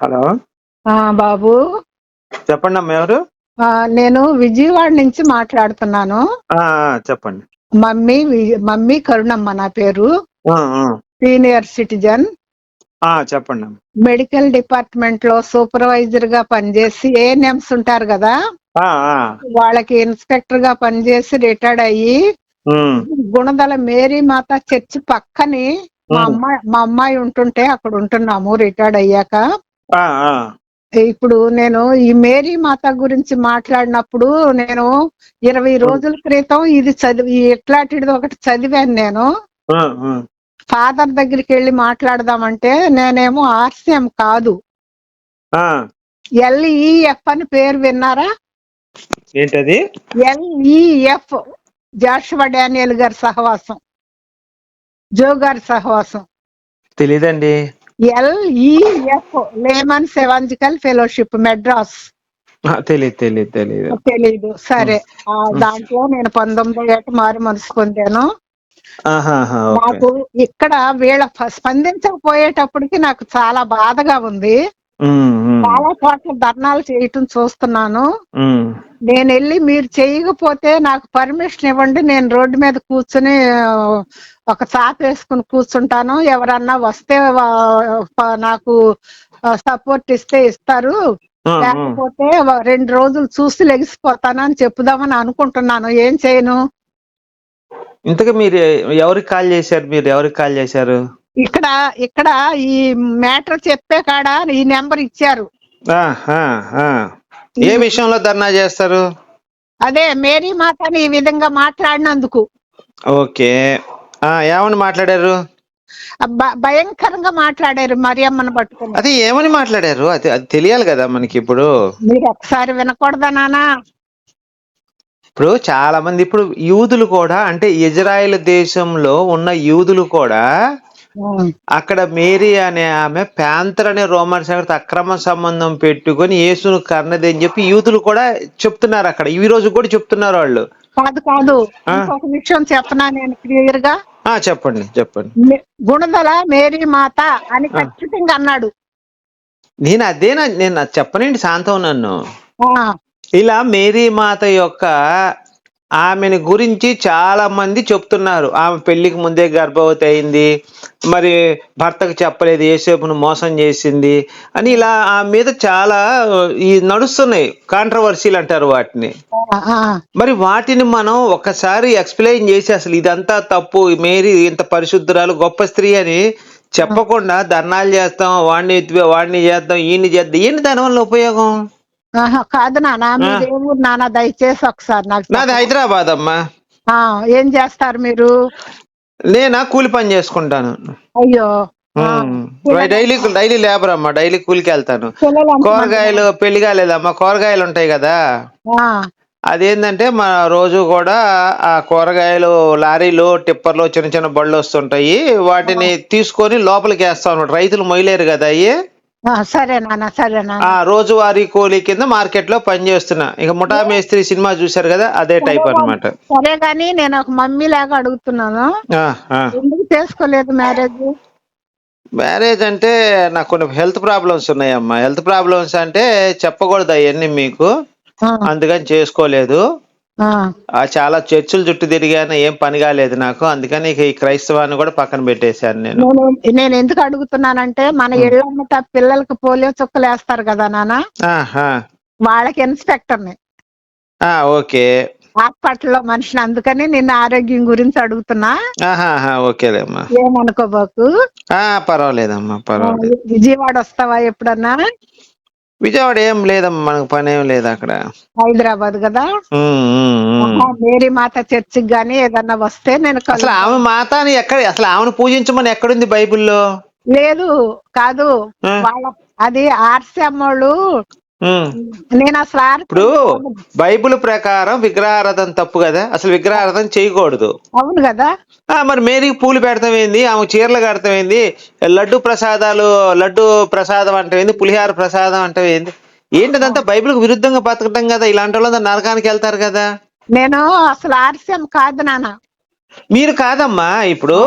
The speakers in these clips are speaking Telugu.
హలో. ఆ బాబు. చెప్పండి అమ్మ ఎవరు? ఆ, నేను విజయవాడ నుంచి మాట్లాడుతున్నాను. చెప్పండి. మమ్మీ మమ్మీ కరుణమ్మ నా పేరు. Senior citizen. చెప్పండి. మెడికల్ డిపార్ట్మెంట్లో సూపర్వైజర్గా పనిచేసి ఏఎన్ఎంస్ ఉంటారు కదా? వాళ్ళకి ఇన్స్పెక్టర్గా పనిచేసి రిటైర్డ్ అయ్యి గుణదల మేరీ మాత చర్చ్ పక్కని మా అమ్మాయి మా అమ్మాయి ఉంటుంటే అక్కడ ఉంటున్నాము రిటైర్డ్ అయ్యాక. ఇప్పుడు నేను ఈ మేరీ మాత గురించి మాట్లాడినప్పుడు నేను ఇరవై రోజుల క్రితం ఇది చదివి ఎట్లాంటిది ఒకటి చదివాను నేను. ఫాదర్ దగ్గరికి వెళ్ళి మాట్లాడదామంటే నేనేమో ఆర్సిఎం కాదు. ఆ, ఎల్ఈఎఫ్ అని పేరు విన్నారా? ఏంటది? ఎల్ఈఎఫ్ జాషువా డానియల్ గారి సహవాసం. జో గారి సహవాసం. తెలీదండి. LEF laymen's evangelical fellowship Madras ఆ, తెలీదు తెలీదు తెలీదు. సరే. దాంట్లో నేను పంతొమ్మిది ఏట మారి మనసు పొందాను. నాకు ఇక్కడ వీళ్ళ స్పందించకపోయేటప్పటికి నాకు చాలా బాధగా ఉంది. చాలా చోట్ల ధర్నాలు చేయటం చూస్తున్నాను. నేను వెళ్ళి మీరు చేయకపోతే నాకు పర్మిషన్ ఇవ్వండి నేను రోడ్డు మీద కూర్చుని ఒక చాప వేసుకుని కూర్చుంటాను. ఎవరన్నా వస్తే నాకు సపోర్ట్ ఇస్తే ఇస్తారు. లేకపోతే రెండు రోజులు చూసి లెగిసిపోతాను అని చెప్పుదామని అనుకుంటున్నాను. ఏం చేయను? ఇంతకు మీరు ఎవరికి కాల్ చేశారు? మీరు ఎవరికి కాల్ చేశారు? ఇక్కడ ఇక్కడ ఈ మ్యాటర్ చెప్పే కాడ ఈ నెంబర్ ఇచ్చారు. ఆ, ఆ, ఆ. ఏ విషయంలో ధర్నా చేస్తారు? అదే మేరీ మాతని ఈ విధంగా మాట్లాడినందుకు. ఓకే. ఆ, ఏమని మాట్లాడారు? భయంకరంగా మాట్లాడారు మరియమ్మను పట్టుకుని. అది ఏమని మాట్లాడారు? అది అది తెలియాలి కదా మనకి ఇప్పుడు. మీరు ఒకసారి వినకూడదా నానా ఇప్పుడు చాలా మంది ఇప్పుడు యూదులు కూడా అంటే ఇజ్రాయెల్ దేశంలో ఉన్న యూదులు కూడా అక్కడ మేరీ అనే ఆమె ప్యాంతర్ అనే రోమన్ సంగతి అక్రమ సంబంధం పెట్టుకొని యేసును కన్నది అని చెప్పి యూదులు కూడా చెప్తున్నారు అక్కడ. ఈ రోజు కూడా చెప్తున్నారు వాళ్ళు. కాదు కాదు. ఇంకొక విషయం చెప్పనా నేను క్లియర్గా. ఆ చెప్పండి చెప్పండి. గుణదల మేరీ మాత అని ఖచ్చితంగా అన్నాడు. నేను అదేనా నేను చెప్పనండి శాంతం నన్ను. ఇలా మేరీ మాత యొక్క ఆమెను గురించి చాలా మంది చెప్తున్నారు. ఆమె పెళ్ళికి ముందే గర్భవతి అయింది. మరి భర్తకు చెప్పలేదు. ఏసేపును మోసం చేసింది అని ఇలా ఆమె మీద చాలా ఈ నడుస్తున్నాయి. కాంట్రవర్సీలు అంటారు వాటిని. మరి వాటిని మనం ఒక్కసారి ఎక్స్ప్లెయిన్ చేసి అసలు ఇదంతా తప్పు మేరీ ఇంత పరిశుద్ధురాలు గొప్ప స్త్రీ అని చెప్పకుండా ధర్నాలు చేస్తాం వాడిని వాడిని చేద్దాం ఈయన్ని చేద్దాం ఏంటి దానివల్ల ఉపయోగం? కాదు నానా మీరు ఏ ఊరు నానా దయచేసి ఒకసారి నాకు నాది. హైదరాబాద్ అమ్మా. ఏం చేస్తారు మీరు? నేనా కూలి పని చేసుకుంటాను. అయ్యో. డైలీ డైలీ లేబర్ అమ్మా డైలీ కూలికి వెళ్తాను? కూరగాయలు పెళ్ళి కాలేదమ్మా కూరగాయలు ఉంటాయి కదా. అదేంటంటే మన రోజు కూడా ఆ కూరగాయలు లారీలు టిప్పర్లు చిన్న చిన్న బళ్ళు వస్తుంటాయి. వాటిని తీసుకొని లోపలికి వేస్తా ఉన్నాడు రైతులు మొయ్యలేరు కదా అయ్యి. సరే నాన్న సరే నాన్న. ఆ రోజువారీ కూలీ కింద మార్కెట్లో పని చేస్తున్నా. ఇక ముఠా మేస్త్రి సినిమా చూశారు కదా అదే టైప్ అన్నమాట. సరే గాని నేను ఒక మమ్మీ లాగా అడుగుతున్నాను. ఎందుకు చేసుకోలేదు మ్యారేజ్? మ్యారేజ్ అంటే నాకు కొన్ని హెల్త్ ప్రాబ్లమ్స్ ఉన్నాయమ్మా. హెల్త్ ప్రాబ్లమ్స్ అంటే చెప్పకూడదు అవన్నీ మీకు. అందుకని చేసుకోలేదు. ఆ. చాలా చర్చిలు చుట్టూ తిరిగాను ఏం పని కాలేదు నాకు. అందుకని ఇక ఈ క్రైస్తవాన్ని కూడా పక్కన పెట్టేశాను నేను. నేను ఎందుకు అడుగుతున్నానంటే మన ఇళ్ళమ్మట పిల్లలకి పోలియో చుక్కలు వేస్తారు కదా నాన్న. వాళ్ళకి ఇన్స్పెక్టర్ని. ఆ, ఓకే. హాస్పిటల్లో మనిషిని అందుకని నిన్న ఆరోగ్యం గురించి అడుగుతున్నా. ఓకేలేమ్మా. ఏమనుకోబాకు? పర్వాలేదమ్మా పర్వాలేదు. విజయవాడ వస్తావా ఎప్పుడన్నా? విజయవాడ ఏం లేదమ్మా మనకు పని ఏం లేదు అక్కడ. హైదరాబాద్ కదా? మేరీ మాత చర్చికి గానీ ఏదన్నా వస్తే నేను అసలు ఆమె మాత అని ఎక్కడ అసలు ఆమెను పూజించమని ఎక్కడుంది బైబిల్లో? లేదు కాదు. వాళ్ళ అది ఆర్సీ ఉమ్. నేను అసలు ఇప్పుడు బైబిల్ ప్రకారం విగ్రహారాధన తప్పు కదా? అసలు విగ్రహారాధన చేయకూడదు. అవును కదా? మరి మేరీకి పూలు పెడతాం ఏంది? ఆమె చీరలు కడతాం ఏంది? లడ్డు ప్రసాదాలు లడ్డు ప్రసాదం అంటే ఏంది? పులిహార ప్రసాదం అంటే ఏంది? ఏంటిదంతా బైబిల్కి విరుద్ధంగా బతకటం కదా? ఇలాంటి వాళ్ళు నరకానికి వెళ్తారు కదా? నేను అసలు ఆర్సీఎం కాదు నాన్న. మీరు కాదమ్మా ఇప్పుడు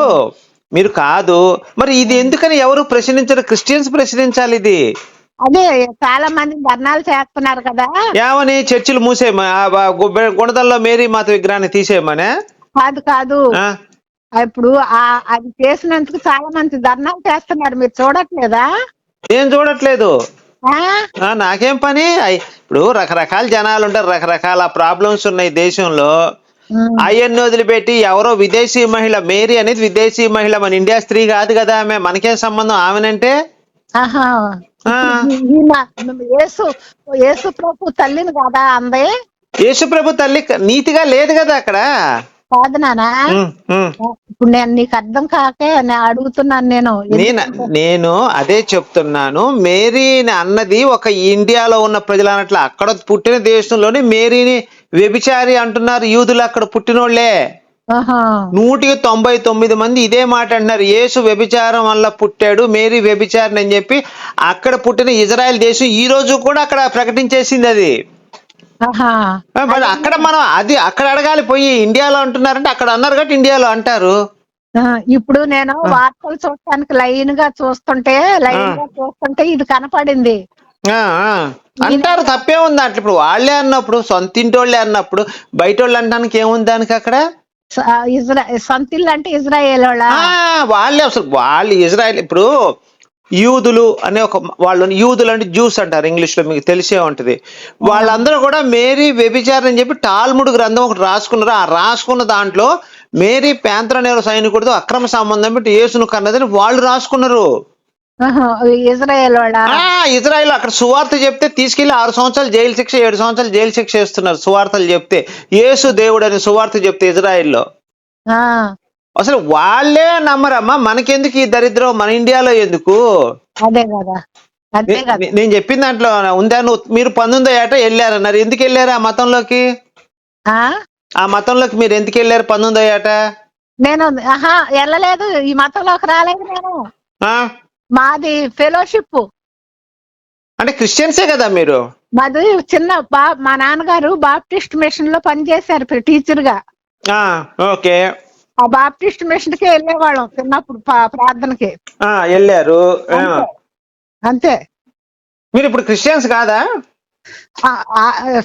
మీరు కాదు. మరి ఇది ఎందుకని ఎవరు ప్రశ్నించరు? క్రిస్టియన్స్ ప్రశ్నించాలి ఇది. అదే చాలా మంది ధర్నాలు చేస్తున్నారు కదా. ఏమని? చర్చిలు మూసేయమా? గుణదల్లో మేరీ మాత విగ్రహాన్ని తీసేయమనే? కాదు కాదు? ఇప్పుడు అది చేసినందుకు చాలా మంది ధర్నాలు చేస్తున్నారు. మీరు చూడట్లేదా? ఏం చూడట్లేదు? నాకేం పని? ఇప్పుడు రకరకాల జనాలు ఉంటారు. రకరకాల ప్రాబ్లమ్స్ ఉన్నాయి దేశంలో. అవన్నీ వదిలిపెట్టి ఎవరో విదేశీ మహిళ మేరీ అనేది విదేశీ మహిళ మన ఇండియా స్త్రీ కాదు కదా ఆమె. మనకేం సంబంధం? ఆమెనంటే? యేసు యేసు ప్రభు తల్లిని కదా అందే? యేసుప్రభు తల్లి నీతిగా లేదు కదా అక్కడ? కాదు నానా. ఇప్పుడు నేను నీకు అర్థం కాకే నేను అడుగుతున్నాను నేను. నేను అదే చెప్తున్నాను. మేరీని అన్నది ఒక ఇండియాలో ఉన్న ప్రజలు అన్నట్లు అక్కడ పుట్టిన దేశంలోనే మేరీని వ్యభిచారి అంటున్నారు యూదులు అక్కడ పుట్టినోళ్ళే నూటికి తొంభై తొమ్మిది మంది ఇదే మాట అంటున్నారు యేసు వ్యభిచారం వల్ల పుట్టాడు మేరీ వ్యభిచారిని అని చెప్పి అక్కడ పుట్టిన ఇజ్రాయెల్ దేశం ఈ రోజు కూడా అక్కడ ప్రకటించేసింది అది. మరి అక్కడ మనం అది అక్కడ అడగాలి పోయి ఇండియాలో అంటున్నారంటే అక్కడ అన్నారు కాబట్టి ఇండియాలో అంటారు. ఇప్పుడు నేను వార్తలు చూడటానికి లైన్గా చూస్తుంటే లైన్గా చూస్తుంటే ఇది కనపడింది. అంటారు తప్పే ఉంది దాంట్లో ఇప్పుడు వాళ్ళే అన్నప్పుడు సొంత ఇంటోళ్ళే అన్నప్పుడు బయట వాళ్ళు అనడానికి ఏముంది దానికి అక్కడ? ఇజ్రా సొంతిల్లు అంటే ఇజ్రాయేల్ వాళ్ళ అసలు వాళ్ళు ఇజ్రాయెల్ ఇప్పుడు యూదులు అనే ఒక వాళ్ళు యూదులు అంటే జ్యూస్ అంటారు ఇంగ్లీష్లో మీకు తెలిసే ఉంటది. వాళ్ళందరూ కూడా మేరీ వ్యభిచారం అని చెప్పి టాల్ముడు గ్రంథం ఒకటి రాసుకున్నారు. ఆ రాసుకున్న దాంట్లో మేరీ ప్యాంత్ర నేల సైనికుడితో అక్రమ సంబంధం పెట్టి యేసును కన్నదని వాళ్ళు రాసుకున్నారు. ఇజ్రాయేల్ ఇజ్రాయిల్ అక్కడ సువార్త చెప్తే తీసుకెళ్ళి ఆరు సంవత్సరాలు జైలు శిక్ష ఏడు సంవత్సరాలు జైలు శిక్ష వేస్తున్నారు సువార్తలు చెప్తే. యేసు దేవుడు అని సువార్త చెప్తే ఇజ్రాయిల్లో. అసలు వాళ్ళే నమ్మరమ్మా మనకెందుకు ఈ దరిద్రం? మన ఇండియాలో ఎందుకు? అదే కదా. నేను చెప్పిన దాంట్లో ఉందా? నువ్వు మీరు పంతొమ్మిదో ఏట వెళ్ళారన్నారు. ఎందుకు వెళ్ళారు ఆ మతంలోకి? ఆ? ఆ మతంలోకి మీరు ఎందుకు వెళ్ళారు పంతొమ్మిదో ఏట నేను వెళ్ళలేదు. ఈ మతంలోకి రాలేదు నేను. ఆ? మాది ఫెలోషిప్. అంటే క్రిస్టియన్సే కదా మీరు? మాది చిన్న బా మా నాన్నగారు బాప్టిస్ట్ మిషన్లో పనిచేశారు టీచర్గా ఓకే. ఆ బాప్టిస్ట్ మిషన్కి వెళ్ళేవాళ్ళం చిన్నప్పుడు ప్రార్థనకి. వెళ్ళారు. అంతే. మీరు ఇప్పుడు క్రిస్టియన్స్ కాదా?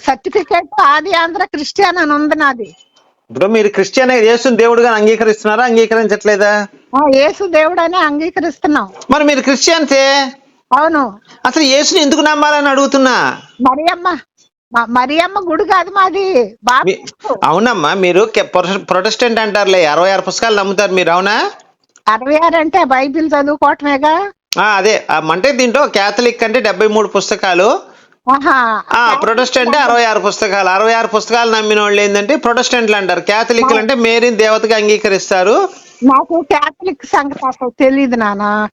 సర్టిఫికేట్ ఆది ఆంధ్ర క్రిస్టియన్ అని ఉంది నాది. ఇప్పుడు మీరు క్రిస్టియన్ యేసుని దేవుడుగా అంగీకరిస్తున్నారా అంగీకరించట్లేదా? యేసు దేవుడు అని అంగీకరిస్తున్నాం. మరి మీరు క్రిస్టియన్సే? అవును. అసలు యేసుని ఎందుకు నమ్మాలని అడుగుతున్నా? మరియమ్మ మరియమ్మ గుడి కాదు మాది. అవునమ్మా మీరు ప్రొటెస్టెంట్ అంటారులే. అరవై ఆరు పుస్తకాలు నమ్ముతారు మీరు అవునా? అరవై ఆరు అంటే బైబిల్ చదువుకోవటమేగా? అదే. అంటే దీంట్లో క్యాథలిక్ అంటే డెబ్బై మూడు పుస్తకాలు. ఆహా. ఆ ప్రొటెస్టెంట్ అరవై ఆరు పుస్తకాలు. అరవై ఆరు పుస్తకాలు నమ్మిన వాళ్ళు ఏంటంటే ప్రొటెస్టెంట్లు అంటారు. క్యాథలిక్లు అంటే మేరీని దేవతగా అంగీకరిస్తారు. నాకు క్యాథలిక్ సంగతి తెలియదు నాన్న.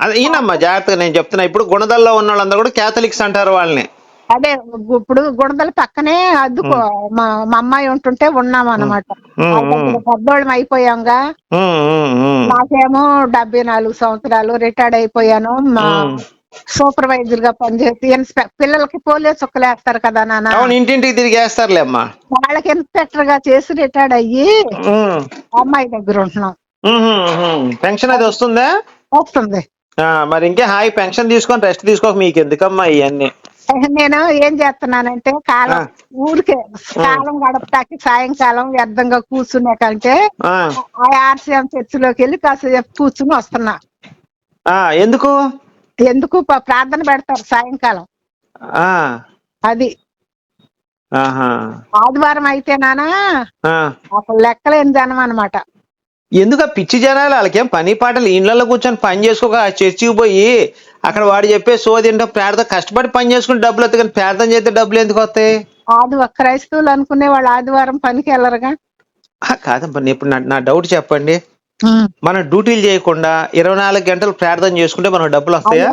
అదే ఈయనమ్మా జాగ్రత్తగా నేను చెప్తున్నా. ఇప్పుడు గుణదల్లో ఉన్న వాళ్ళందరూ కూడా క్యాథలిక్స్ అంటారు వాళ్ళని. అదే ఇప్పుడు గుణదల పక్కనే అద్దుకో మా మా అమ్మాయి ఉంటుంటే ఉన్నాం అనమాట పెద్దోళ్ళం అయిపోయాంగా. నాకేమో డెబ్బై నాలుగు సంవత్సరాలు రిటైర్డ్ అయిపోయాను. మా. సూపర్వైజర్గా పనిచేసి పిల్లలకి పోలియో చుక్కలు వేస్తారు కదా నాన్న. అవును ఇంటింటికి తిరిగి వేస్తారులే అమ్మా. వాళ్ళకి ఇన్స్పెక్టర్గా చేసి రిటైర్డ్ అయ్యి అమ్మాయి దగ్గర ఉంటున్నాం. పెన్షన్ అది వస్తుందా? వస్తుంది. మరి ఇంకే హాయి పెన్షన్ తీసుకొని రెస్ట్ తీసుకోక మీకు ఎందుకమ్మా ఇవన్నీ నేను ఏం చేస్తున్నానంటే కాలం. ఊరికే కాలం గడపటానికి సాయంకాలం వ్యర్థంగా కూర్చునే కంటే ఆర్సీఎం చర్చిలోకి వెళ్ళి కాసేపు కూర్చుని వస్తున్నా. ఎందుకు? ఎందుకు ప్రార్థన పెడతారు సాయంకాలం? ఆ, అది. ఆహా, ఆదివారం అయితే నానా. అసలు లెక్కలేని జనం అనమాట ఎందుకు ఆ పిచ్చి జనాలు వాళ్ళకేం పని పాటలు ఇళ్ళలో కూర్చొని పని చేసుకోక చర్చికి పోయి అక్కడ వాడు చెప్పే సోది ఏంటో ప్రార్థన కష్టపడి పని చేసుకుని డబ్బులు వస్తాయి కానీ ప్రార్థన చేస్తే డబ్బులు ఎందుకు వస్తాయి? ఆది క్రైస్తవులు అనుకునే వాళ్ళు ఆదివారం పనికి వెళ్ళరుగా. కాదమ్మా ఇప్పుడు నా డౌట్ చెప్పండి. మనం డ్యూటీలు చేయకుండా ఇరవై నాలుగు గంటలు ప్రార్థన చేసుకుంటే మనకు డబ్బులు వస్తాయా?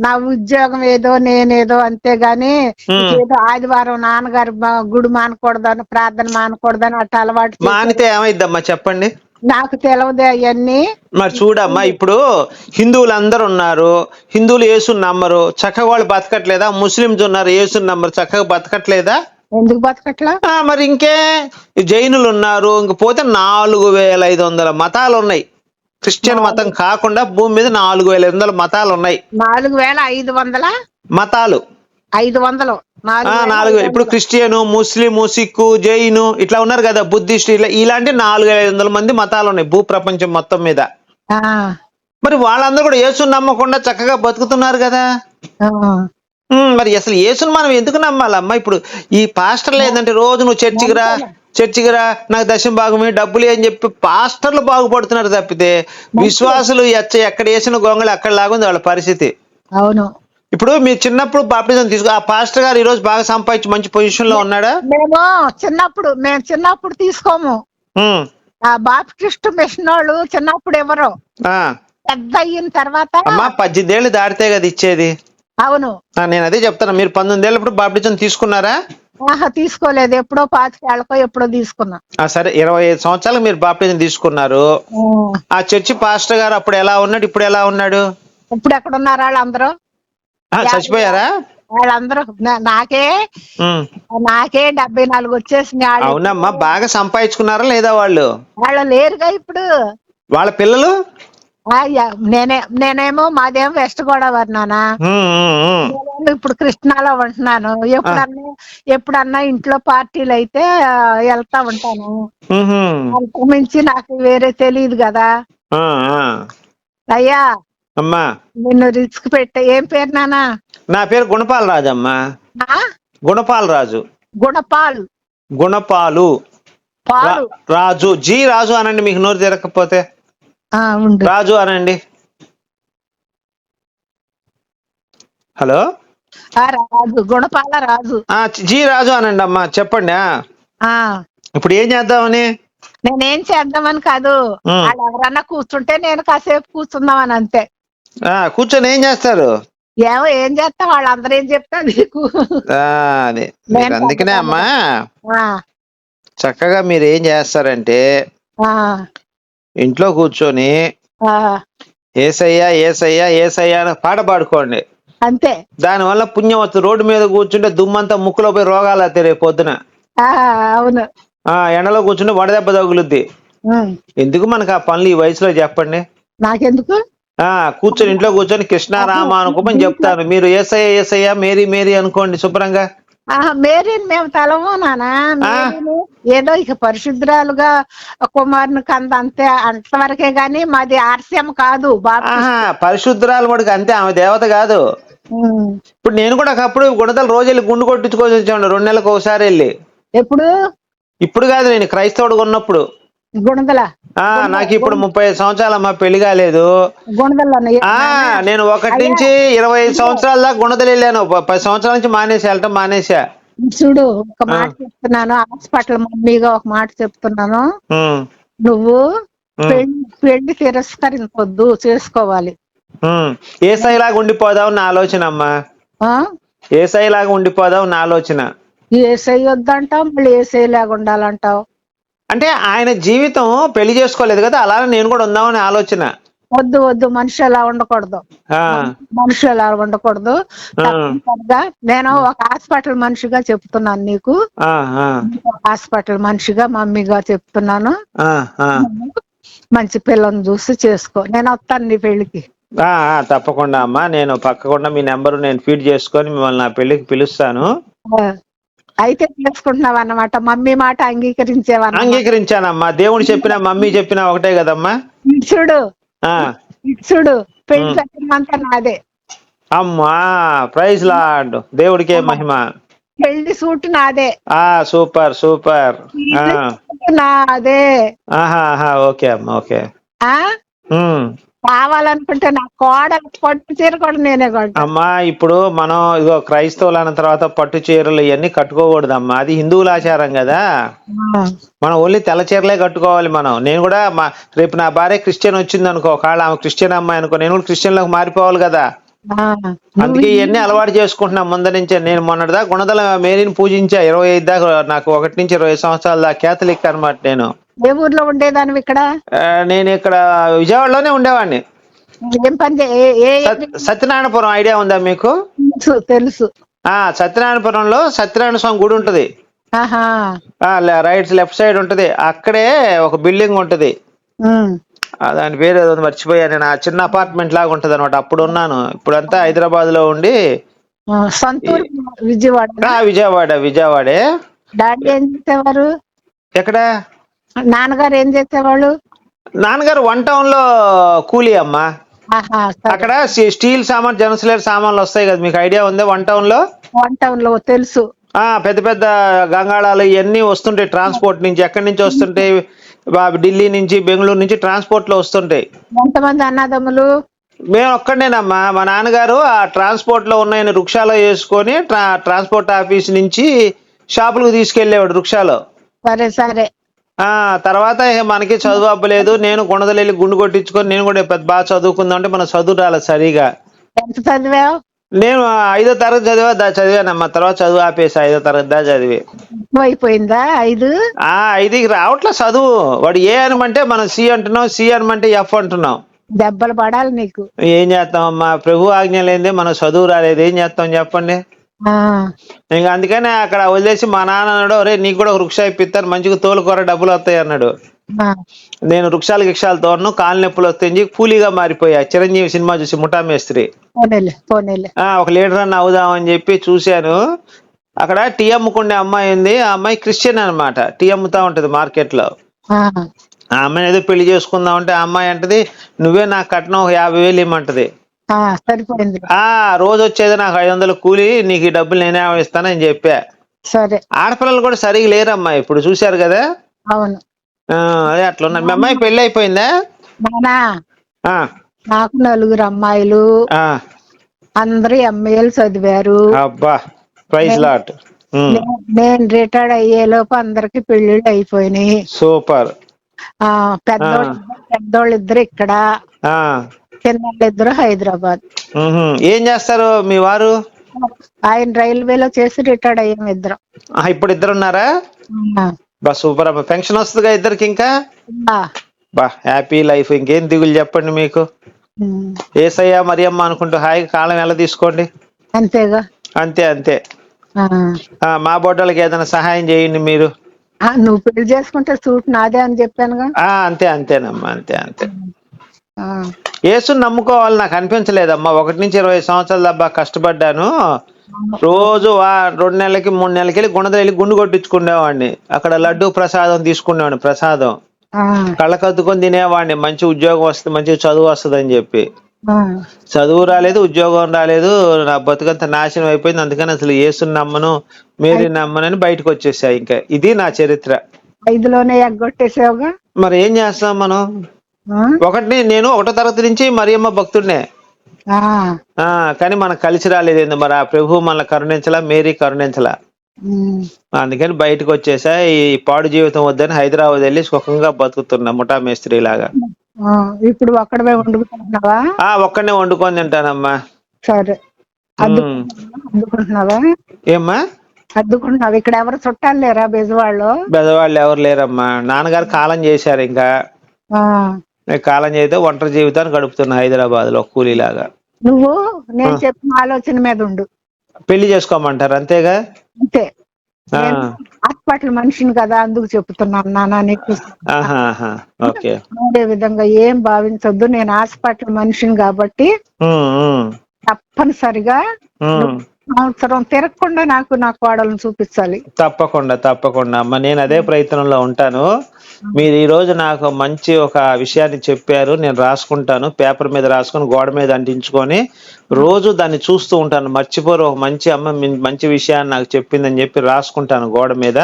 నా- ఉద్యోగం ఏదో నేనేదో అంతేగాని. ఏదో ఆదివారం నాన్నగారు గుడి మానకూడదని ప్రార్థన మానకూడదని అట్ట అలవాటు. మానితే ఏమైద్దమ్మా చెప్పండి. నాకు తెలవదే అవన్నీ. మరి చూడమ్మా ఇప్పుడు హిందువులు అందరు ఉన్నారు హిందువులు యేసుని నమ్మరు చక్కగా వాళ్ళు బతకట్లేదా? ముస్లింస్ ఉన్నారు యేసుని నమ్మరు చక్కగా బతకట్లేదా? ఎందుకు బతకట్లా? మరి ఇంకే జైనులు ఉన్నారు ఇంక పోతే నాలుగు వేల ఐదు వందల మతాలు ఉన్నాయి. క్రిస్టియన్ మతం కాకుండా భూమి మీద నాలుగు వేల ఐదు వందల మతాలు ఉన్నాయి. నాలుగు వేల ఐదు వందల? మతాలు. ఐదు వందలు. నాలుగు ఇప్పుడు. క్రిస్టియన్ ముస్లిం సిక్కు జైను ఇట్లా ఉన్నారు కదా బుద్ధిస్ట్ ఇట్లా ఇలాంటి నాలుగు ఐదు వందల మంది మతాలు ఉన్నాయి భూ ప్రపంచం మొత్తం మీద. మరి వాళ్ళందరూ కూడా యేసుని నమ్మకుండా చక్కగా బతుకుతున్నారు కదా. మరి అసలు యేసుని మనం ఎందుకు నమ్మాలమ్మా ఇప్పుడు ఈ పాస్టర్లు ఏంటంటే రోజు నువ్వు చర్చికి రా చర్చికి రా నాకు దశం భాగమే డబ్బులు అని చెప్పి పాస్టర్లు బాగుపడుతున్నారు తప్పితే విశ్వాసులు ఎచ్చ ఎక్కడ వేసిన గొంగళి అక్కడ లాగుంది వాళ్ళ పరిస్థితి. అవును. ఇప్పుడు మీరు చిన్నప్పుడు బాప్టిజం తీసుకో ఆ పాస్టర్ గారు ఈ రోజు బాగా సంపాదించి మంచి పొజిషన్లో ఉన్నాడా? మేము చిన్నప్పుడు మేము చిన్నప్పుడు తీసుకోము. ఆ బాప్టిస్ట్ మిషన్ వాళ్ళు చిన్నప్పుడు ఎవరు? ఆ. పెద్ద అయిన తర్వాత పద్దెనిమిది ఏళ్ళు దాటితే కదా ఇచ్చేది. అవును. నేను అదే చెప్తాను మీరు పంతొమ్మిది ఏళ్ళప్పుడు బాప్టిజం తీసుకున్నారా? ఆహా తీసుకోలేదు. ఎప్పుడో పాతికేళ్ళకో ఎప్పుడో తీసుకున్నా. సరే. ఇరవై ఐదు సంవత్సరాలు మీరు బాప్టిజం తీసుకున్నారు. ఆ. చర్చి పాస్టర్ గారు అప్పుడు ఎలా ఉన్నాడు? ఇప్పుడు ఎలా ఉన్నాడు? ఇప్పుడు ఎక్కడ ఉన్నారు వాళ్ళందరూ? చచ్చిపోయారా? వాళ్ళందరూ నాకే. నాకే డెబ్బై నాలుగు వచ్చేసింది అవునమ్మా. బాగా సంపాదించుకున్నారా లేదా వాళ్ళు? వాళ్ళు లేరుగా ఇప్పుడు. వాళ్ళ పిల్లలు? నేనే నేనేమో మాదేమో వెస్ట్ గోదావరి నానా? ఇప్పుడు కృష్ణాలో ఉంటున్నాను. ఎప్పుడన్నా ఎప్పుడన్నా ఇంట్లో పార్టీలు అయితే వెళ్తా ఉంటాను. మించి నాకు వేరే తెలియదు కదా. అయ్యా! అమ్మా! నిన్ను రిస్క్ పెట్టే ఏం పేరు నానా? నా పేరు గుణపాల రాజు అమ్మా? గుణపాల రాజు. గుణపాల్. గుణపాలు. రాజు. జీ రాజు అనండి మీకు నోరు తిరగకపోతే. రాజు అనండి. హలో? ఆ, రాజు గుణపాల రాజు. ఆ జీ రాజు అనండి అమ్మా చెప్పండి ఇప్పుడు ఏం చేద్దామని? నేనేం చేద్దామని కాదు. వాళ్ళు ఎవరన్నా కూర్చుంటే నేను కాసేపు కూర్చుందామని అంతే. ఆ కూర్చొని ఏం చేస్తారు? ఏమో ఏం చేస్తా వాళ్ళందరూ ఏం చెప్తా నీకు. అది. అందుకనే అమ్మా. చక్కగా మీరు ఏం చేస్తారంటే ఆ, ఇంట్లో కూర్చొని ఆ, ఏసయ్యా ఏసయ్యా ఏసయ్యా అని పాట పాడుకోండి. అంతే. దానివల్ల పుణ్యం వస్తుంది. రోడ్డు మీద కూర్చుంటే దుమ్మంతా ముక్కులో పోయి రోగాలు వస్తాయి రేపు పొద్దున. ఆ, అవును. ఆ ఎండలో కూర్చుంటే వడదెబ్బ తగులుద్ది. ఉమ్. ఎందుకు మనకు ఆ పనులు ఈ వయసులో చెప్పండి? నాకెందుకు? ఆ కూర్చొని ఇంట్లో కూర్చొని కృష్ణారామ అనుకోమని చెప్తాను. మీరు ఏసయ్య ఏసయ్య మేరీ మేరీ అనుకోండి శుభ్రంగా. మేరీని మేము తలము నానా ఏదో ఇక పరిశుద్ధరాలుగా కుమారుని కంద అంతే అంతవరకే గాని మాది ఆర్స్యం కాదు పరిశుద్ధరాలు మటుకు అంతే ఆమె దేవత కాదు. ఇప్పుడు నేను కూడా ఒకప్పుడు గుణదలు రోజు వెళ్ళి గుండు కొట్టించుకొని వచ్చాను రెండు నెలలకు ఒకసారి వెళ్ళి. ఎప్పుడు? ఇప్పుడు కాదు నేను క్రైస్తవుడుగా ఉన్నప్పుడు. నాకు ఇప్పుడు ముప్పై సంవత్సరాలు అమ్మా పెళ్ళి కాలేదు. నేను ఒకటి నుంచి ఇరవై ఐదు సంవత్సరాల దాకా గుణదలు వెళ్ళాను. పది సంవత్సరాల నుంచి మానేసి వెళ్ళటం మానేసా. చూడు ఒక మాట చెప్తున్నాను. హాస్పిటల్ మమ్మీగా ఒక మాట చెప్తున్నాను. నువ్వు పెళ్ళి తిరస్కరించొద్దు చేసుకోవాలి. ఏ స్థాయిలాగా ఉండిపోదాం నా ఆలోచన అమ్మా. ఆ? ఏ స్థాయిలాగా ఉండిపోదాం నా ఆలోచన. ఏసై వద్దంటావు మళ్ళీ ఏసై లాగా ఉండాలంటావు. అంటే ఆయన జీవితం పెళ్ళి చేసుకోలేదు కదా అలానే నేను కూడా ఉందామని ఆలోచన. వద్దు వద్దు మనిషి అలా ఉండకూడదు. మనిషి అలా ఉండకూడదు. నేను ఒక హాస్పిటల్ మనిషిగా చెప్తున్నాను నీకు. హాస్పిటల్ మనిషిగా మమ్మీగా చెప్తున్నాను. మంచి పిల్లని చూసి చేసుకో. నేను వస్తాను నీ పెళ్ళికి తప్పకుండా అమ్మా. నేను పక్కకుండా మీ నెంబర్ నేను ఫీడ్ చేసుకొని మిమ్మల్ని నా పెళ్ళికి పిలుస్తాను. అయితే చేసుకుంటున్నావు అన్నమాట మమ్మీ మాట అంగీకరించేవన్న అంగీకరించానమ్మా. దేవుడు చెప్పినా మమ్మీ చెప్పినా ఒకటే కదమ్మా. ఇటు చూడు. ఆ. ఇటు చూడు. పెళ్ళి చట్టమంతా నాదే. అమ్మా ప్రైజ్ లాడ్ దేవుడికే మహిమ. పెళ్ళి సూట్ నాదే. ఆ సూపర్ సూపర్. నాదే. ఆహా ఓకే అమ్మా ఓకే. ఆ. కావాలనుకుంటే నా కోడలు పట్టు చీర కూడా నేనే కొంటా అమ్మా ఇప్పుడు మనం ఇగో క్రైస్తవులు అన్న తర్వాత పట్టు చీరలు ఇవన్నీ కట్టుకోకూడదమ్మా. అది హిందువుల ఆచారం కదా. మనం ఓన్లీ తెల్ల చీరలే కట్టుకోవాలి మనం. నేను కూడా మా రేపు నా భార్య క్రిస్టియన్ వచ్చింది అనుకో ఒకవేళ ఆమె క్రిస్టియన్ అమ్మాయి అనుకో నేను కూడా క్రిస్టియన్లకు మారిపోవాలి కదా. అందుకే ఇవన్నీ అలవాటు చేసుకుంటున్నా ముందు నుంచే. నేను మొన్నటిదా గుణదల మేరీని పూజించా ఇరవై ఐదు దాకా నాకు ఒకటి నుంచి ఇరవై సంవత్సరాల దాకా కేథలిక్ అనమాట నేను. ఏ ఊర్లో ఉండేదానివి ఇక్కడ? నేను ఇక్కడ విజయవాడలోనే ఉండేవాడిని. ఏం పని సత్యనారాయణపురం ఐడియా ఉందా మీకు? తెలుసు ఆ సత్యనారాయణపురంలో సత్యనారాయణ స్వామి గుడి ఉంటది. రైట్ లెఫ్ట్ సైడ్ ఉంటది. అక్కడే ఒక బిల్డింగ్ ఉంటది. దాని పేరు ఏదో మర్చిపోయాను నేను. ఆ చిన్న అపార్ట్మెంట్ లాగా ఉంటది అనమాట అప్పుడు ఉన్నాను. ఇప్పుడంతా హైదరాబాద్లో ఉండి విజయవాడ. విజయవాడ విజయవాడే. డాడీ ఏం చేసేవారు? ఎక్కడ? నాన్నగారు ఏం చేసేవాళ్ళు? నాన్నగారు వన్ టౌన్లో కూలీ అమ్మా. అక్కడ స్టీ- స్టీల్ సామాన్ జనసలేరు సామాన్లు వస్తాయి కదా మీకు ఐడియా ఉందా వన్ టౌన్లో? వన్ టౌన్లో తెలుసు. ఆ పెద్ద పెద్ద గంగాళాలు ఇవన్నీ వస్తుంటాయి ట్రాన్స్పోర్ట్ నుంచి ఎక్కడి నుంచి వస్తుంటాయి? ఢిల్లీ నుంచి బెంగళూరు నుంచి ట్రాన్స్పోర్ట్లో వస్తుంటాయి. ఎంతమంది అన్నదమ్ములు? మేము ఒక్కడేనమ్మా మా నాన్నగారు ఆ ట్రాన్స్పోర్ట్లో ఉన్న రుక్షాలో వేసుకొని ట్రా ట్రాన్స్పోర్ట్ ఆఫీస్ నుంచి షాపులకు తీసుకెళ్ళేవాడు రుక్షాలో సరే సరే. తర్వాత మనకి చదువు అవ్వలేదు నేను గుణదలు గుండు కొట్టించుకొని నేను కూడా పెద్ద బాగా చదువుకుందాం అంటే మన చదువు రాలేదు సరిగా. ఎంత చదివావు? నేను ఐదో తరగతి చదివా చదివానమ్మా. తర్వాత చదువు ఆపేసి ఐదో తరగతి దా చదివి. అయిపోయిందా ఐదు? ఆ ఐదుకి రావట్లే చదువు. వాడు ఏ అనమంటే మనం సి అంటున్నాం సి అనమంటే ఎఫ్ అంటున్నాం. దెబ్బలు పడాలి నీకు. ఏం చేస్తామమ్మా? ప్రభు ఆజ్ఞ లేదే మనం చదువు రాలేదు. ఏం చేస్తాం చెప్పండి? ఇంకా అందుకనే అక్కడ వదిలేసి మా నాన్న అన్నాడు రే నీకు కూడా ఒక వృక్ష ఇప్పిస్తాను మంచిగా తోలుకోర డబ్బులు వస్తాయి అన్నాడు. నేను వృక్షాలు గిక్షాలు తోరను కాలు నొప్పులు వస్తాయి కూలీగా మారిపోయా. చిరంజీవి సినిమా చూసి ముఠా మేస్త్రి ఒక లీడర్ అన్న అవుదామని చెప్పి చూశాను. అక్కడ టీ అమ్ముకునే అమ్మాయి ఉంది ఆ అమ్మాయి క్రిస్టియన్ అన్నమాట. టీ అమ్ముతా ఉంటది మార్కెట్లో ఆ, అమ్మాయిని ఏదో పెళ్ళి చేసుకుందాం అంటే ఆ అమ్మాయి అంటది నువ్వే నాకు కట్నం ఒక యాభై వేలు ఇమ్మంటది. సరిపోయింది. ఆ రోజు వచ్చేది నాకు ఐదు వందలు కూలి నీకు ఈ డబ్బులు నేనే ఇస్తానని చెప్పా. సరే. ఆడపిల్లలు కూడా సరిగా లేరమ్మా ఇప్పుడు చూశారు కదా? అవును. ఆ, అదే అట్లా ఉన్నారు మీ అమ్మాయి పెళ్ళి అయిపోయిందా? నానా? నాకు నలుగురు అమ్మాయిలు. అందరూ ఎంఏలు చదివారు. అబ్బా ప్రైజ్ లాట్. నేను రిటైర్డ్ అయ్యేలోపు అందరికి పెళ్ళిళ్ళు అయిపోయినాయి. సూపర్. ఆ పెద్దోళ్ళు పెద్దోళ్ళు ఇద్దరు ఇక్కడ. ఆ. చిన్నోళ్ళు ఇద్దరు హైదరాబాద్. ఏం చేస్తారు మీ వారు? ఆయన రైల్వేలో చేసి రిటైర్డ్ అయ్యాం ఇద్దరం. ఇప్పుడు ఇద్దరు ఉన్నారా బా సూపర్ అమ్మా. పెన్షన్ వస్తుందిగా ఇద్దరికి ఇంకా? బా హ్యాపీ లైఫ్. ఇంకేం దిగులు చెప్పండి మీకు. ఏసయ్య మరియమ్మ అనుకుంటూ హాయిగా కాలం ఎలా తీసుకోండి. అంతేగా? అంతే అంతే. మా బొడ్డలకి ఏదైనా సహాయం చేయండి మీరు. నువ్వు పెళ్ళి చేసుకుంటే సూట్ నాదే అని చెప్పానుగా. అంతే అంతేనమ్మా అంతే అంతే. యేసుని నమ్ముకోవాలి నాకు అనిపించలేదమ్మా. ఒకటి నుంచి ఇరవై సంవత్సరాల దబ్బా కష్టపడ్డాను. రోజు వా రెండు నెలలకి మూడు నెలలకి వెళ్ళి గుణదలు వెళ్ళి గుండు కొట్టించుకునేవాడిని. అక్కడ లడ్డు ప్రసాదం తీసుకునేవాడిని ప్రసాదం. కళ్ళకద్దుకొని తినేవాడిని. మంచి ఉద్యోగం వస్తుంది మంచి చదువు వస్తుంది అని చెప్పి. చదువు రాలేదు ఉద్యోగం రాలేదు. నా బతుకంత నాశనం అయిపోయింది. అందుకని అసలు యేసుని నమ్మను మేరీ నమ్మనని బయటకు వచ్చేసా ఇంకా. ఇది నా చరిత్ర. ఐదులోనే ఎగ్గొట్టేసావుగా? మరి ఏం చేస్తాం మనం? ఒకటి నేను ఒకటో తరగతి నుంచి మరియమ్మ భక్తుడినే. కానీ మనకు కలిసి రాలేదు ఏంది మరి. ఆ ప్రభు మనల్ని కరుణించలా మేరీ కరుణించలా. అందుకని బయటకు వచ్చేసా ఈ పాడు జీవితం వద్దని హైదరాబాద్ వెళ్ళి సుఖంగా బతుకుతున్నా ముఠా మేస్త్రి లాగా ఇప్పుడు ఒక్కడవే వండుకుంటున్నావా? ఆ ఒక్కనే వండుకొని తింటానమ్మా. సరే. అద్దుకుంటున్నావా? ఏమ్మా? అద్దుకుంటున్నావు? ఇక్కడ ఎవరు చుట్టాలు లేరా బెజవాళ్ళు పెద్దవాళ్ళు ఎవరు లేరమ్మా. నాన్నగారు కాలం చేశారు ఇంకా. కాలం చేస్తే ఒంటరి జీవితాన్ని గడుపుతున్నా హైదరాబాద్లో కూలీలాగా. నువ్వు నేను చెప్పిన ఆలోచన మీద ఉండు. పెళ్ళి చేసుకోమంటారు అంతేగా? అంతే. హాస్పిటల్ మనిషిని కదా అందుకు చెప్తున్నాను నాన్న నీకు అదే విధంగా ఏం భావించొద్దు నేను హాస్పిటల్ మనిషిని కాబట్టి తప్పనిసరిగా. సంవత్సరం తిరగకుండా నాకు నా కోడలను చూపించాలి. తప్పకుండా తప్పకుండా. అమ్మ నేను అదే ప్రయత్నంలో ఉంటాను. మీరు ఈ రోజు నాకు మంచి ఒక విషయాన్ని చెప్పారు. నేను రాసుకుంటాను. పేపర్ మీద రాసుకొని గోడ మీద అంటించుకొని రోజు దాన్ని చూస్తూ ఉంటాను. మర్చిపోరు ఒక మంచి అమ్మ మంచి విషయాన్ని నాకు చెప్పిందని చెప్పి రాసుకుంటాను గోడ మీద.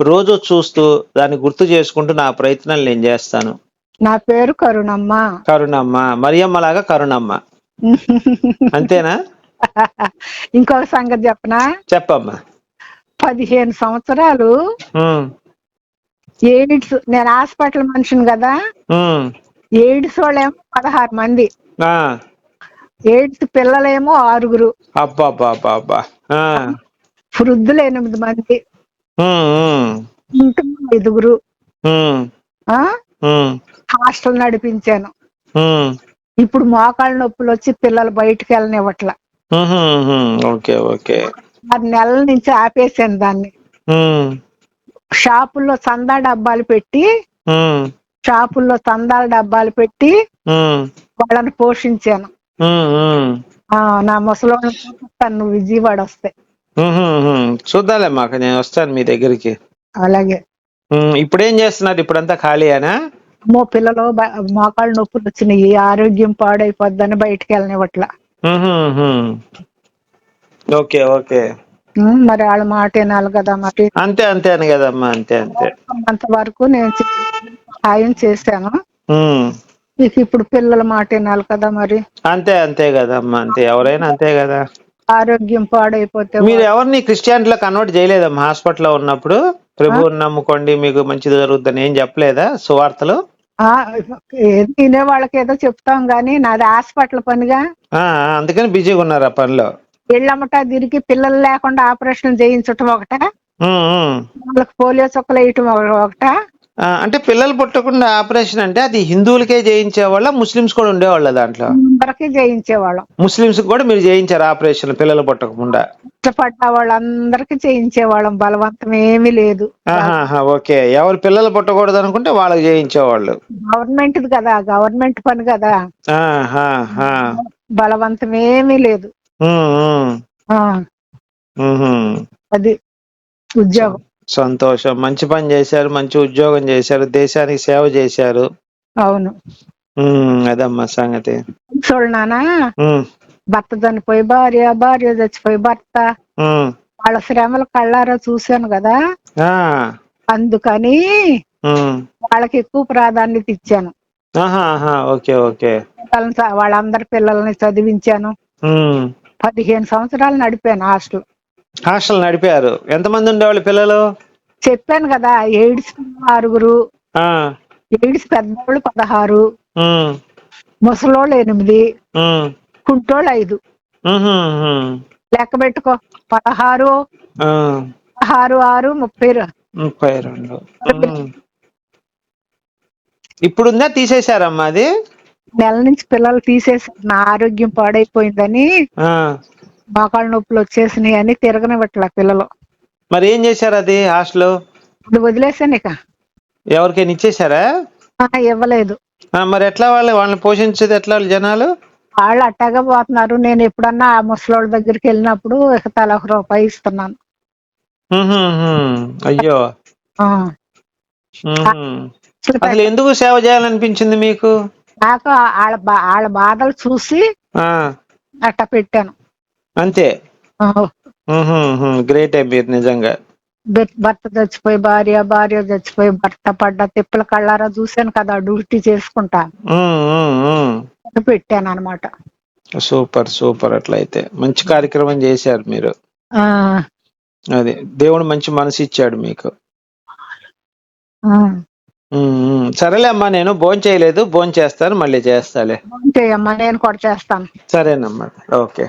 రోజు చూస్తూ దాన్ని గుర్తు చేసుకుంటూ నా ప్రయత్నాలు నేను చేస్తాను. నా పేరు కరుణమ్మ. కరుణమ్మ. మరియమ్మ లాగా కరుణమ్మ. అంతేనా? ఇంకొక సంగతి చెప్పనా? చెప్పమ్మా. పదిహేను సంవత్సరాలు ఎయిడ్స్ నేను హాస్పిటల్ మనిషిని కదా? ఎయిడ్స్ వాళ్ళేమో పదహారు మంది. ఎయిడ్స్ పిల్లలేమో ఆరుగురు. వృద్ధులు ఎనిమిది మంది. ఇంకా ఐదుగురు. హాస్టల్ నడిపించాను. ఇప్పుడు మోకాళ్ళ నొప్పులు వచ్చి పిల్లలు బయటికి వెళ్ళనివ్వట్ల ఓకే ఓకే. ఆరు నెలల నుంచి ఆపేసాను దాన్ని. షాపుల్లో చందా డబ్బాలు పెట్టి షాపుల్లో తందాల డబ్బాలు పెట్టి వాళ్ళని పోషించాను. నా ముసలోని నువ్వు విజయవాడ వస్తే. చూద్దాంలే మాకు నేను వస్తాను మీ దగ్గరికి. అలాగే. ఇప్పుడేం చేస్తున్నారు? ఇప్పుడంతా ఖాళీయేనా? అమ్మో పిల్లలు మోకాళ్ళు నొప్పులు వచ్చినాయి. ఆరోగ్యం పాడైపోద్దని బయటికి వెళ్ళనివ్వట్లా. Okay okay. మరి వాళ్ళ మాట వినాలి కదా మరి. అంతే అంతేను కదమ్మా అంతే అంతే. అంత వరకు నేను సాయం చేశాను. ఉమ్, ఇక ఇప్పుడు పిల్లల మాట వినాలి కదా మరి. అంతే అంతే కదమ్మా అంతే. ఎవరైనా అంతే కదా. ఆరోగ్యం పాడైపోతే మీరు ఎవరిని క్రిస్టియానిటీలో కన్వర్ట్ చేయలేదమ్మా హాస్పిటల్లో ఉన్నప్పుడు. ప్రభువుని నమ్ముకోండి మీకు మంచిది జరుగుతుందని ఏం చెప్పలేదా సువార్తలు? తినే వాళ్ళకి ఏదో చెప్తాం గానీ నాది హాస్పిటల్ పనిగా. అందుకని బిజీగా ఉన్నారు ఆ పనిలో. ఇళ్ళమ్మట తిరిగి పిల్లలు లేకుండా ఆపరేషన్ చేయించటం ఒకట. వాళ్ళకి పోలియో చుక్కలు వేయటం ఒకట. అంటే పిల్లలు పుట్టకుండా ఆపరేషన్ అంటే అది హిందువులకే చేయించేవాళ్ళ ముస్లిమ్స్ కూడా ఉండేవాళ్ళ దాంట్లో? చేయించేవాళ్ళం. ముస్లిమ్స్ కూడా మీరు చేయించారు ఆపరేషన్ పిల్లలు పుట్టకుండా ఇష్టపడ్డ వాళ్ళందరికీ చేయించేవాళ్ళం బలవంతం ఏమీ లేదు ఓకే. ఎవరు పిల్లలు పుట్టకూడదు అనుకుంటే వాళ్ళకి చేయించేవాళ్ళు. గవర్నమెంట్ కదా గవర్నమెంట్ పని కదా. బలవంతం ఏమీ లేదు. అది ఉద్యోగం. సంతోషం. మంచి పని చేశారు మంచి ఉద్యోగం చేశారు దేశానికి సేవ చేశారు. అవును. అదమ్మా సంగతి. చూడు నానా ఉమ్, భర్త చనిపోయి భార్య భార్య చచ్చిపోయి భర్త. వాళ్ళ శ్రమలు కళ్ళారా చూశాను కదా? ఆ, అందుకని. వాళ్ళకి ఎక్కువ ప్రాధాన్యత ఇచ్చాను. Okay okay. వాళ్ళని చ- వాళ్ళందరి పిల్లల్ని చదివించాను. పదిహేను సంవత్సరాలు నడిపాను హాస్టల్. హాస్టల్ నడిపారు. ఎంతమంది ఉండేవాళ్ళు పిల్లలు? చెప్పాను కదా ఎయిడ్స్ ఆరుగురు. ఎయిడ్స్ పెద్దోళ్ళు పదహారు. ముసలోళ్ళు ఎనిమిది. కుంటోళ్ళు ఐదు. లెక్క పెట్టుకో. పదహారు పదహారు ఆరు ముప్పై ముప్పై రెండు. ఇప్పుడుందా? తీసేశారమ్మా అది? నెల నుంచి పిల్లలు తీసేసి నా ఆరోగ్యం పాడైపోయిందని మోకాళ్ళ నొప్పులు వచ్చేసినాయి అని తిరగనివ్వట్ల పిల్లలు. మరి ఏం చేశారు అది హాస్టల్ వదిలేసాను ఇక. ఎవరికైనా ఇచ్చేశారా? ఆ, ఇవ్వలేదు. ఆ, మరి ఎట్లా వాళ్ళు వాళ్ళని పోషించేది ఎట్లా వాళ్ళు జనాలు? వాళ్ళు అట్టాగా పోతున్నారు. నేను ఎప్పుడన్నా ఆ ముసలోళ్ళ దగ్గరికి వెళ్ళినప్పుడు ఇక తల ఒక రూపాయి ఇస్తున్నాను. ఉహుం, ఉహుం. అయ్యో. ఆ. ఉహుం. అసలు ఎందుకు సేవ చేయాలనిపించింది మీకు? నాకు వాళ్ళ బా- వాళ్ళ బాధలు చూసి ఆ. అట్ట పెట్టాను. అంతే. గ్రేట్ మీరు నిజంగా. భర్త- చచ్చిపోయి భార్య భార్య చచ్చిపోయి భర్త పడ్డ తిప్పల కళ్ళారా చూశాను కదా డ్యూటీ చేసుకుంటా. పెట్టాను అనమాట సూపర్ సూపర్ అట్లయితే. మంచి కార్యక్రమం చేశారు మీరు. ఆ. అది. దేవుడు మంచి మనసు ఇచ్చాడు మీకు. సరేలే అమ్మా నేను భోజనం చేయలేదు. భోజనం చేస్తాను మళ్ళీ చేస్తాలే. చేయమ్మా నేను కూడా చేస్తాను. సరేనమ్మా. ఓకే.